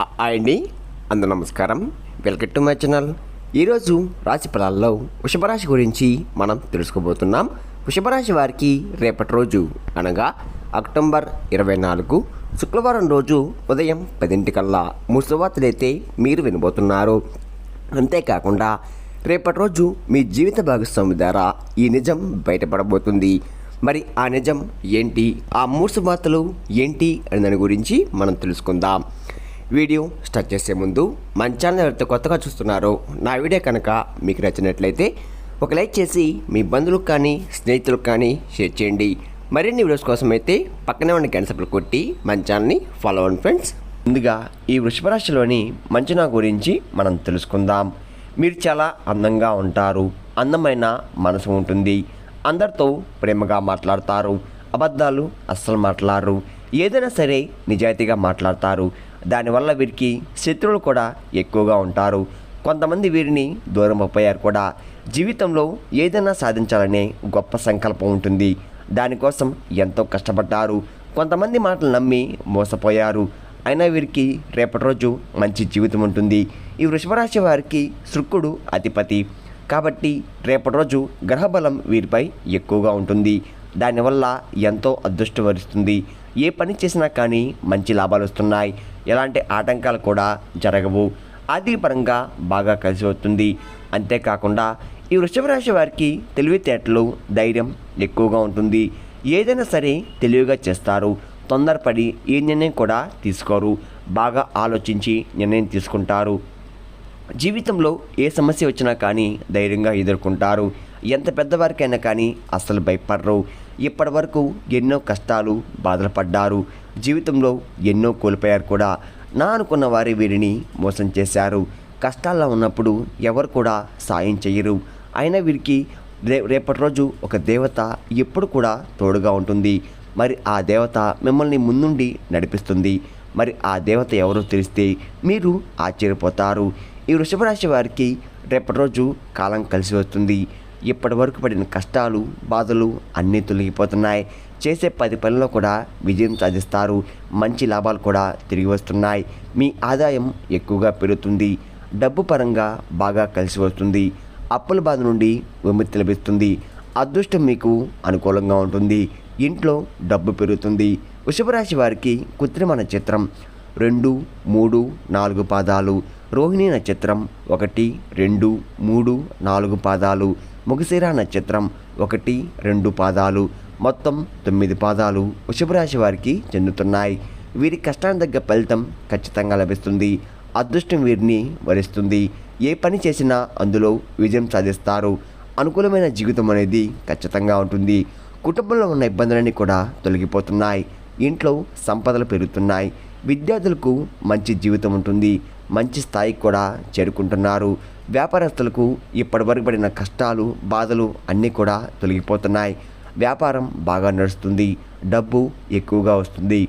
అండి. అందరూ నమస్కారం. Welcome to my channel. ఈరోజు రాశి ఫలాల్లో వృషభరాశి గురించి మనం తెలుసుకోబోతున్నాం. వృషభరాశి వారికి రేపటి రోజు అనగా అక్టోబర్ ఇరవై నాలుగు శుక్రవారం రోజు ఉదయం పదింటికల్లా ముసువార్తలైతే మీరు వినబోతున్నారు. అంతేకాకుండా రేపటి రోజు మీ జీవిత భాగస్వామి ద్వారా ఈ నిజం బయటపడబోతుంది. మరి ఆ నిజం ఏంటి? ఆ మూడు వార్తలు ఏంటి? అనే దాని గురించి మనం తెలుసుకుందాం. వీడియో స్టార్ట్ చేసే ముందు మన ఛానల్ ఎవరైతే కొత్తగా చూస్తున్నారో నా వీడియో కనుక మీకు నచ్చినట్లయితే ఒక లైక్ చేసి మీ బంధువులకు కానీ స్నేహితులకు కానీ షేర్ చేయండి. మరిన్ని వీడియోస్ కోసం అయితే పక్కనే ఉన్న గంటలు కొట్టి మన ఛానల్ని ఫాలో అవ్వండి ఫ్రెండ్స్. ముందుగా ఈ వృషభ రాశిలోని మంచునా గురించి మనం తెలుసుకుందాం. మీరు చాలా అందంగా ఉంటారు అందమైన మనసు ఉంటుంది అందరితో ప్రేమగా మాట్లాడతారు అబద్ధాలు అస్సలు మాట్లాడరు ఏదైనా సరే నిజాయితీగా మాట్లాడతారు దానివల్ల వీరికి శత్రువులు కూడా ఎక్కువగా ఉంటారు. కొంతమంది వీరిని దూరం అయిపోయారు కూడా. జీవితంలో ఏదైనా సాధించాలనే గొప్ప సంకల్పం ఉంటుంది. దానికోసం ఎంతో కష్టపడ్డారు. కొంతమంది మాటలు నమ్మి మోసపోయారు. అయినా వీరికి రేపటి రోజు మంచి జీవితం ఉంటుంది. ఈ వృషభరాశి వారికి శుక్రుడు అధిపతి. కాబట్టి రేపటి రోజు గ్రహబలం వీరిపై ఎక్కువగా ఉంటుంది. దానివల్ల ఎంతో అదృష్టపరిస్తుంది ఏ పని చేసినా కానీ మంచి లాభాలు వస్తున్నాయి. ఎలాంటి ఆటంకాలు కూడా జరగవు. ఆర్థికపరంగా బాగా కలిసి వస్తుంది. అంతేకాకుండా ఈ వృషభ రాశి వారికి తెలివితేటలు ధైర్యం ఎక్కువగా ఉంటుంది. ఏదైనా సరే తెలివిగా చేస్తారు. తొందరపడి ఏ నిర్ణయం కూడా తీసుకోరు. బాగా ఆలోచించి నిర్ణయం తీసుకుంటారు. జీవితంలో ఏ సమస్య వచ్చినా కానీ ధైర్యంగా ఎదుర్కొంటారు. ఎంత పెద్దవారికైనా కానీ అస్సలు భయపడరు. ఇప్పటి వరకు ఎన్నో కష్టాలు బాధలు పడ్డారు జీవితంలో ఎన్నో కోల్పోయారు కూడా. నా అనుకున్న వారి వీరిని మోసం చేశారు. కష్టాల్లో ఉన్నప్పుడు ఎవరు కూడా సాయం చేయరు అయినా వీరికి రే రేపటి రోజు ఒక దేవత ఎప్పుడు కూడా తోడుగా ఉంటుంది. మరి ఆ దేవత మిమ్మల్ని ముందుండి నడిపిస్తుంది. మరి ఆ దేవత ఎవరో తెలిస్తే మీరు ఆశ్చర్యపోతారు. ఈ వృషభ రాశి వారికి రేపటి రోజు కాలం కలిసి వస్తుంది. ఇప్పటి వరకు పడిన కష్టాలు బాధలు అన్నీ తొలగిపోతున్నాయి. చేసే పది పనుల్లో కూడా విజయం సాధిస్తారు. మంచి లాభాలు కూడా తిరిగి వస్తున్నాయి. మీ ఆదాయం ఎక్కువగా పెరుగుతుంది. డబ్బు పరంగా బాగా కలిసి వస్తుంది. అప్పుల బాధ నుండి విముక్తి లభిస్తుంది. అదృష్టం మీకు అనుకూలంగా ఉంటుంది. ఇంట్లో డబ్బు పెరుగుతుంది. వృషభరాశి వారికి కృత్రిమ నక్షత్రం రెండు మూడు నాలుగు పాదాలు. రోహిణి నక్షత్రం ఒకటి రెండు మూడు నాలుగు పాదాలు. ముగశిర నక్షత్రం ఒకటి రెండు పాదాలు. మొత్తం తొమ్మిది పాదాలు వృషభరాశి వారికి చెందుతున్నాయి. వీరి కష్టానికి తగ్గ ఫలితం ఖచ్చితంగా లభిస్తుంది. అదృష్టం వీరిని వరిస్తుంది. ఏ పని చేసినా అందులో విజయం సాధిస్తారు. అనుకూలమైన జీవితం అనేది ఖచ్చితంగా ఉంటుంది. కుటుంబంలో ఉన్న ఇబ్బందులన్నీ కూడా తొలగిపోతున్నాయి. ఇంట్లో సంపదలు పెరుగుతున్నాయి. విద్యార్థులకు మంచి జీవితం ఉంటుంది. మంచి స్థాయికి కూడా చేరుకుంటున్నారు. వ్యాపారస్తులకు ఇప్పటివరకు పడిన కష్టాలు బాధలు అన్నీ కూడా తొలగిపోతున్నాయి. వ్యాపారం బాగా నడుస్తుంది. డబ్బు ఎక్కువగా వస్తుంది.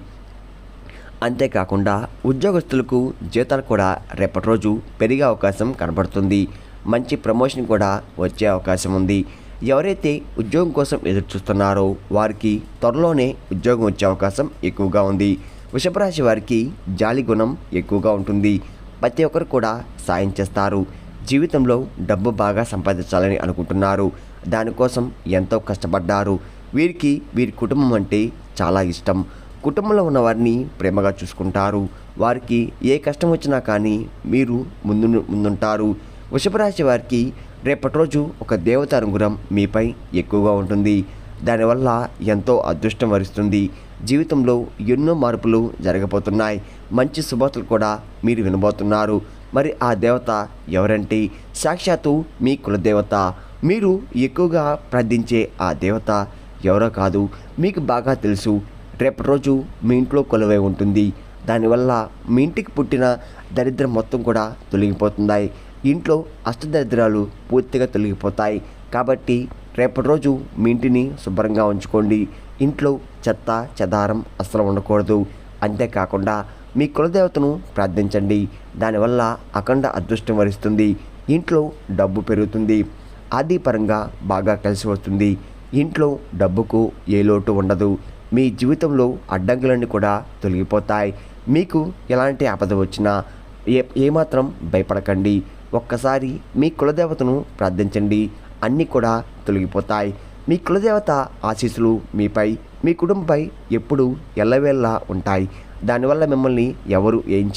అంతేకాకుండా ఉద్యోగస్తులకు జీతాలు కూడా రేపటి రోజు పెరిగే అవకాశం కనబడుతుంది. మంచి ప్రమోషన్ కూడా వచ్చే అవకాశం ఉంది. ఎవరైతే ఉద్యోగం కోసం ఎదురు చూస్తున్నారో వారికి త్వరలోనే ఉద్యోగం వచ్చే అవకాశం ఎక్కువగా ఉంది. వృషభరాశి వారికి జాలి గుణం ఎక్కువగా ఉంటుంది. ప్రతి ఒక్కరు కూడా సాయం చేస్తారు. జీవితంలో డబ్బు బాగా సంపాదించాలని అనుకుంటున్నారు. దానికోసం ఎంతో కష్టపడ్డారు. వీరికి వీరి కుటుంబం అంటే చాలా ఇష్టం. కుటుంబంలో ఉన్న వారిని ప్రేమగా చూసుకుంటారు. వారికి ఏ కష్టం వచ్చినా కానీ మీరు ముందు ముందుంటారు. వృషభరాశి వారికి రేపటి రోజు ఒక దేవత అనుగ్రహం మీపై ఎక్కువగా ఉంటుంది. దానివల్ల ఎంతో అదృష్టం వరిస్తుంది. జీవితంలో ఎన్నో మార్పులు జరగబోతున్నాయి. మంచి శుభార్తలు కూడా మీరు వినబోతున్నారు. మరి ఆ దేవత ఎవరంటే? సాక్షాత్తు మీ కులదేవత. మీరు ఎక్కువగా ప్రార్థించే ఆ దేవత ఎవరో కాదు. మీకు బాగా తెలుసు. రేపటి రోజు మీ ఇంట్లో కొలువై ఉంటుంది. దానివల్ల మీ ఇంటికి పుట్టిన దరిద్రం మొత్తం కూడా తొలగిపోతున్నాయి. ఇంట్లో అష్టదరిద్రాలు పూర్తిగా తొలగిపోతాయి. కాబట్టి రేపటి రోజు మీ ఇంటిని శుభ్రంగా ఉంచుకోండి. ఇంట్లో చెత్త చెదారం అస్సలు ఉండకూడదు. అంతేకాకుండా మీ కులదేవతను ప్రార్థించండి. దానివల్ల అఖండ అదృష్టం వరిస్తుంది. ఇంట్లో డబ్బు పెరుగుతుంది. ఆదిపరంగా బాగా కలిసి వస్తుంది. ఇంట్లో డబ్బుకు ఏ లోటు ఉండదు. మీ జీవితంలో అడ్డంకులన్నీ కూడా తొలగిపోతాయి. మీకు ఎలాంటి ఆపద వచ్చినా ఏ ఏమాత్రం భయపడకండి. ఒక్కసారి మీ కులదేవతను ప్రార్థించండి. అన్నీ కూడా తొలగిపోతాయి. మీ కులదేవత ఆశీస్సులు మీపై మీ కుటుంబంపై ఎప్పుడూ ఎల్లవేళ్ళ ఉంటాయి. దానివల్ల మిమ్మల్ని ఎవరు ఏం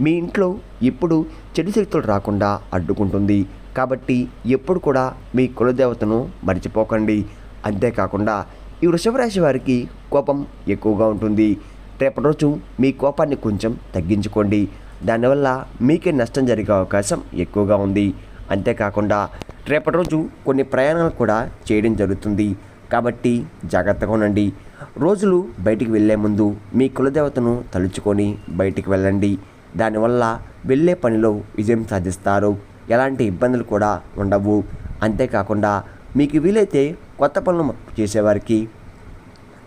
మీ ఇంట్లో ఇప్పుడు చెడు శక్తులు రాకుండా అడ్డుకుంటుంది. కాబట్టి ఎప్పుడు కూడా మీ కులదేవతను మర్చిపోకండి. అంతేకాకుండా ఈ వృషభరాశి వారికి కోపం ఎక్కువగా ఉంటుంది. రేపటి రోజు మీ కోపాన్ని కొంచెం తగ్గించుకోండి. దానివల్ల మీకే నష్టం జరిగే అవకాశం ఎక్కువగా ఉంది. అంతేకాకుండా రేపటి రోజు కొన్ని ప్రయాణాలు కూడా చేయడం జరుగుతుంది. కాబట్టి జాగ్రత్తగా ఉండండి. రోజులు బయటికి వెళ్ళే ముందు మీ కులదేవతను తలుచుకొని బయటికి వెళ్ళండి. దానివల్ల వెళ్ళే పనిలో విజయం సాధిస్తారు. ఎలాంటి ఇబ్బందులు కూడా ఉండవు. అంతేకాకుండా మీకు వీలైతే కొత్త పనులు చేసేవారికి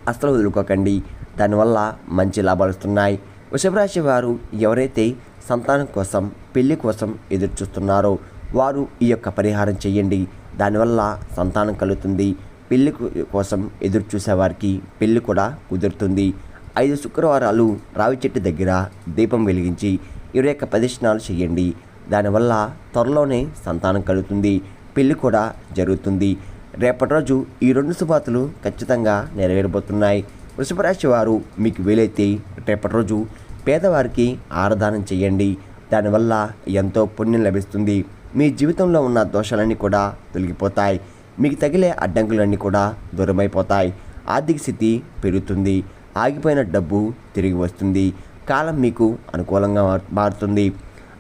అస్సలు వదులుకోకండి. దానివల్ల మంచి లాభాలు వస్తున్నాయి. వృషభరాశి వారు ఎవరైతే సంతానం కోసం పెళ్ళి కోసం ఎదురు చూస్తున్నారో వారు ఈ యొక్క పరిహారం చేయండి. దానివల్ల సంతానం కలుగుతుంది. పెళ్ళి కోసం ఎదురు చూసేవారికి పెళ్ళి కూడా కుదురుతుంది. ఐదు శుక్రవారాలు రావి చెట్టు దగ్గర దీపం వెలిగించి ఇరవై యొక్క ప్రదర్శనాలు చేయండి. దానివల్ల త్వరలోనే సంతానం కలుగుతుంది. పెళ్ళి కూడా జరుగుతుంది. రేపటి రోజు ఈ రెండు శుభాతులు ఖచ్చితంగా నెరవేరబోతున్నాయి. వృషభరాశి వారు మీకు వీలైతే రేపటి రోజు పేదవారికి ఆరాధన చేయండి. దానివల్ల ఎంతో పుణ్యం లభిస్తుంది. మీ జీవితంలో ఉన్న దోషాలన్నీ కూడా తొలగిపోతాయి. మీకు తగిలే అడ్డంకులన్నీ కూడా దూరమైపోతాయి. ఆర్థిక స్థితి పెరుగుతుంది. ఆగిపోయిన డబ్బు తిరిగి వస్తుంది. కాలం మీకు అనుకూలంగా మారుతుంది.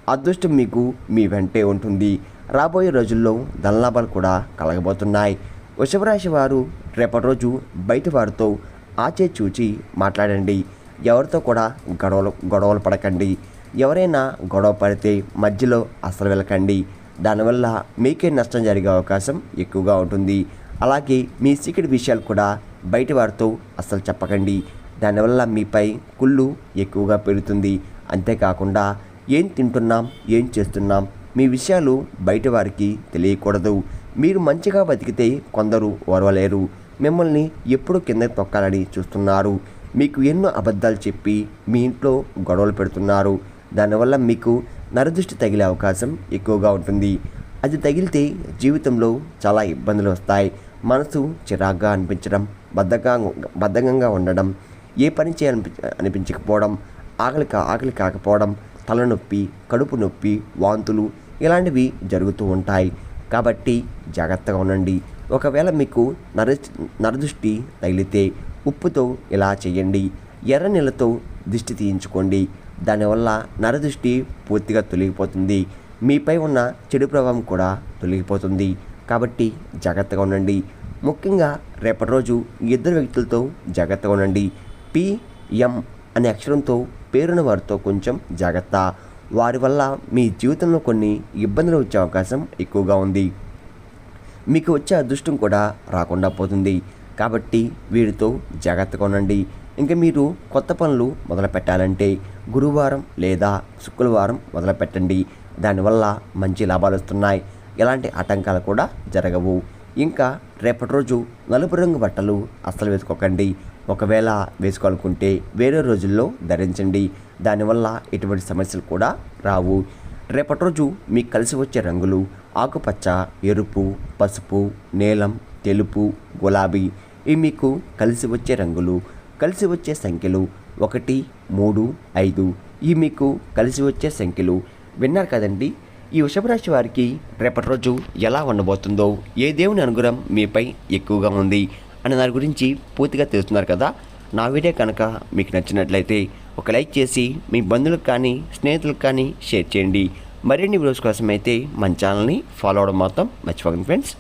అదృష్టం మీకు మీ వెంటే ఉంటుంది. రాబోయే రోజుల్లో ధనలాభాలు కూడా కలగబోతున్నాయి. వృషభరాశి వారు రేపటి రోజు బయట వారితో ఆచే చూచి మాట్లాడండి. ఎవరితో కూడా గొడవలు గొడవలు పడకండి. ఎవరైనా గొడవ పడితే మధ్యలో అసలు వెళ్ళకండి. దానివల్ల మీకే నష్టం జరిగే అవకాశం ఎక్కువగా ఉంటుంది. అలాగే మీ సీక్రెట్ విషయాలు కూడా బయట వారితో అస్సలు చెప్పకండి. దానివల్ల మీపై కుళ్ళు ఎక్కువగా పెరుగుతుంది. అంతేకాకుండా ఏం తింటున్నాం ఏం చేస్తున్నాం మీ విషయాలు బయట వారికి తెలియకూడదు. మీరు మంచిగా బతికితే కొందరు ఓర్వలేరు. మిమ్మల్ని ఎప్పుడు కింద తొక్కాలని చూస్తున్నారు. మీకు ఎన్నో అబద్ధాలు చెప్పి మీ ఇంట్లో గొడవలు పెడుతున్నారు. దానివల్ల మీకు నరదృష్టి తగిలే అవకాశం ఎక్కువగా ఉంటుంది. అది తగిలితే జీవితంలో చాలా ఇబ్బందులు వస్తాయి. మనసు చిరాగ్గా అనిపించడం బద్ధగా బద్ధకంగా ఉండడం ఏ పని చేయాలనిపి అనిపించకపోవడం ఆకలి కా ఆకలి కాకపోవడం తలనొప్పి కడుపు నొప్పి వాంతులు ఇలాంటివి జరుగుతూ ఉంటాయి. కాబట్టి జాగ్రత్తగా ఉండండి. ఒకవేళ మీకు నర నరదృష్టి తగిలితే ఉప్పుతో ఇలా చేయండి ఎర్ర నీళ్ళతో దిష్టి తీయించుకోండి. దానివల్ల నరదృష్టి పూర్తిగా తొలగిపోతుంది. మీపై ఉన్న చెడు ప్రభావం కూడా తొలగిపోతుంది. కాబట్టి జాగ్రత్తగా ఉండండి. ముఖ్యంగా రేపటి రోజు ఇద్దరు వ్యక్తులతో జాగ్రత్తగా ఉండండి. పిఎం అనే అక్షరంతో పేరున్న వారితో కొంచెం జాగ్రత్త. వారి వల్ల మీ జీవితంలో కొన్ని ఇబ్బందులు వచ్చే అవకాశం ఎక్కువగా ఉంది. మీకు వచ్చే అదృష్టం కూడా రాకుండా పోతుంది. కాబట్టి వీరితో జాగ్రత్తగా ఉండండి. ఇంకా మీరు కొత్త పనులు మొదలు పెట్టాలంటే గురువారం లేదా శుక్రవారం మొదలుపెట్టండి. దానివల్ల మంచి లాభాలు వస్తున్నాయి. ఎలాంటి ఆటంకాలు కూడా జరగవు. ఇంకా రేపటి రోజు నలుపు రంగు బట్టలు అస్సలు వేసుకోకండి. ఒకవేళ వేసుకోవాలనుకుంటే వేరే రోజుల్లో ధరించండి. దానివల్ల ఎటువంటి సమస్యలు కూడా రావు. రేపటి రోజు మీకు కలిసి వచ్చే రంగులు ఆకుపచ్చ ఎరుపు పసుపు నీలం తెలుపు గులాబీ. ఇవి మీకు కలిసి వచ్చే రంగులు కలిసి వచ్చే సంఖ్యలు ఒకటి మూడు ఐదు ఇవి మీకు కలిసి వచ్చే సంఖ్యలు. విన్నారు కదండి? ఈ వృషభరాశి వారికి రేపటి రోజు ఎలా ఉండబోతుందో ఏ దేవుని అనుగ్రహం మీపై ఎక్కువగా ఉంది అనే దాని గురించి పూర్తిగా తెలుస్తున్నారు కదా? నా వీడియో కనుక మీకు నచ్చినట్లయితే ఒక లైక్ చేసి మీ బంధువులకు కానీ స్నేహితులకు కానీ షేర్ చేయండి. మరిన్ని వీడియోస్ కోసం అయితే మన ఛానల్ని ఫాలో అవడం మాత్రం మర్చిపోకండి ఫ్రెండ్స్.